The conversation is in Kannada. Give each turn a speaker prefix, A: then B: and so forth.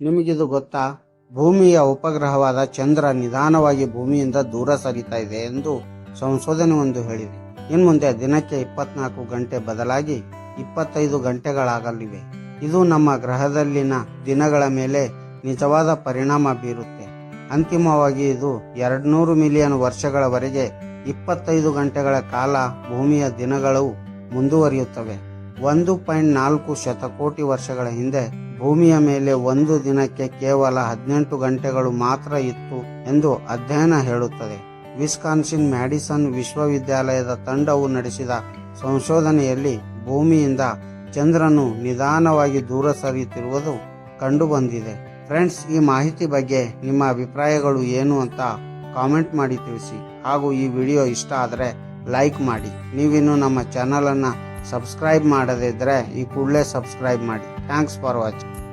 A: ನಿಮಗಿದು ಗೊತ್ತಾ? ಭೂಮಿಯ ಉಪಗ್ರಹವಾದ ಚಂದ್ರ ನಿಧಾನವಾಗಿ ಭೂಮಿಯಿಂದ ದೂರ ಸರಿತಾ ಇದೆ ಎಂದು ಸಂಶೋಧನೆ ಒಂದು ಹೇಳಿದೆ. ಇನ್ಮುಂದೆ ದಿನಕ್ಕೆ ಇಪ್ಪತ್ನಾಲ್ಕು ಗಂಟೆ ಬದಲಾಗಿ ಇಪ್ಪತ್ತೈದು ಗಂಟೆಗಳಾಗಲಿವೆ. ಇದು ನಮ್ಮ ಗ್ರಹದಲ್ಲಿನ ದಿನಗಳ ಮೇಲೆ ನಿಜವಾದ ಪರಿಣಾಮ ಬೀರುತ್ತೆ. ಅಂತಿಮವಾಗಿ ಇದು ಎರಡ್ನೂರು ಮಿಲಿಯನ್ ವರ್ಷಗಳವರೆಗೆ ಇಪ್ಪತ್ತೈದು ಗಂಟೆಗಳ ಕಾಲ ಭೂಮಿಯ ದಿನಗಳು ಮುಂದುವರಿಯುತ್ತವೆ. ಒಂದು ಪಾಯಿಂಟ್ ನಾಲ್ಕು ಶತಕೋಟಿ ವರ್ಷಗಳ ಹಿಂದೆ ಭೂಮಿಯ ಮೇಲೆ ಒಂದು ದಿನಕ್ಕೆ ಕೇವಲ ಹದಿನೆಂಟು ಗಂಟೆಗಳು ಮಾತ್ರ ಇತ್ತು ಎಂದು ಅಧ್ಯಯನ ಹೇಳುತ್ತದೆ. ವಿಸ್ಕಾನ್ಸಿನ್ ಮ್ಯಾಡಿಸನ್ ವಿಶ್ವವಿದ್ಯಾಲಯದ ತಂಡವು ನಡೆಸಿದ ಸಂಶೋಧನೆಯಲ್ಲಿ ಭೂಮಿಯಿಂದ ಚಂದ್ರನು ನಿಧಾನವಾಗಿ ದೂರ ಸರಿಯುತ್ತಿರುವುದು ಕಂಡುಬಂದಿದೆ. ಫ್ರೆಂಡ್ಸ್, ಈ ಮಾಹಿತಿ ಬಗ್ಗೆ ನಿಮ್ಮ ಅಭಿಪ್ರಾಯಗಳು ಏನು ಅಂತ ಕಾಮೆಂಟ್ ಮಾಡಿ ತಿಳಿಸಿ. ಹಾಗೂ ಈ ವಿಡಿಯೋ ಇಷ್ಟ ಆದರೆ ಲೈಕ್ ಮಾಡಿ. ನೀವಿನ್ನು ನಮ್ಮ ಚಾನಲನ್ನು ಸಬ್ಸ್ಕ್ರೈಬ್ ಮಾಡದಿದ್ದರೆ ಈ ಕೂಡಲೇ ಸಬ್ಸ್ಕ್ರೈಬ್ ಮಾಡಿ. Thanks for watching